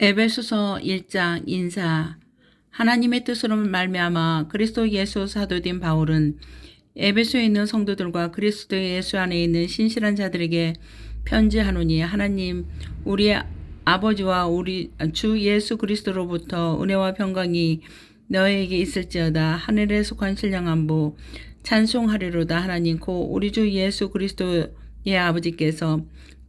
에베소서 1장 인사. 하나님의 뜻으로 말미암아 그리스도 예수 사도된 바울은 에베소에 있는 성도들과 그리스도 예수 안에 있는 신실한 자들에게 편지하노니 하나님 우리의 아버지와 우리 주 예수 그리스도로부터 은혜와 평강이 너에게 있을지어다. 하늘에 속한 신령한부 찬송하리로다. 하나님 고 우리 주 예수 그리스도의 아버지께서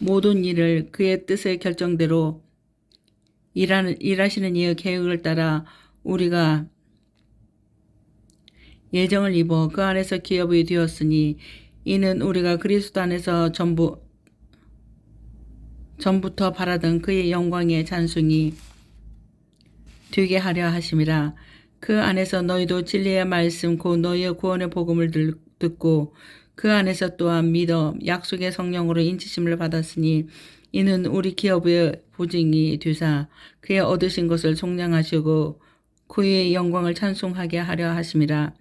모든 일을 그의 뜻의 결정대로 일하는, 일하시는 이의 계획을 따라 우리가 예정을 입어 그 안에서 기업이 되었으니 이는 우리가 그리스도 안에서 전부 전부터 바라던 그의 영광의 찬송이 되게 하려 하심이라 그 안에서 너희도 진리의 말씀 곧 너희의 구원의 복음을 들- 듣고 그 안에서 또한 믿어 약속의 성령으로 인치심을 받았으니 이는 우리 기업의 보증이 되사 그의 얻으신 것을 속량하시고 그의 영광을 찬송하게 하려 하심이라.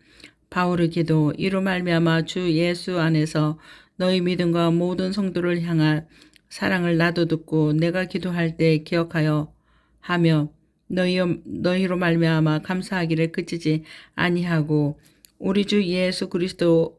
바울의 기도 이로 말미암아 주 예수 안에서 너희 믿음과 모든 성도를 향한 사랑을 나도 듣고 내가 기도할 때 기억하여 하며 너희 너희로 말미암아 감사하기를 그치지 아니하고 우리 주 예수 그리스도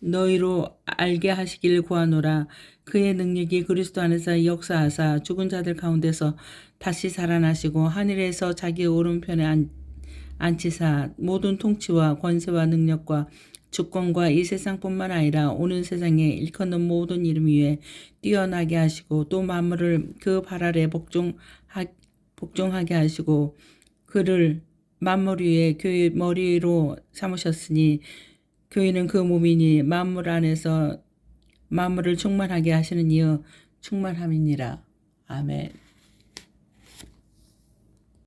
너희로 알게 하시기를 구하노라. 그의 능력이 그리스도 안에서 역사하사 죽은 자들 가운데서 다시 살아나시고 하늘에서 자기 오른편에 앉, 앉히사 모든 통치와 권세와 능력과 주권과 이 세상뿐만 아니라 오는 세상에 일컫는 모든 이름 위에 뛰어나게 하시고 또 만물을 그 발 아래 복종하, 복종하게 하시고 그를 만물 위에 교회 머리로 삼으셨으니 교회는 그 몸이니 만물 안에서 만물을 충만하게 하시는 이여 충만함이니라. 아멘.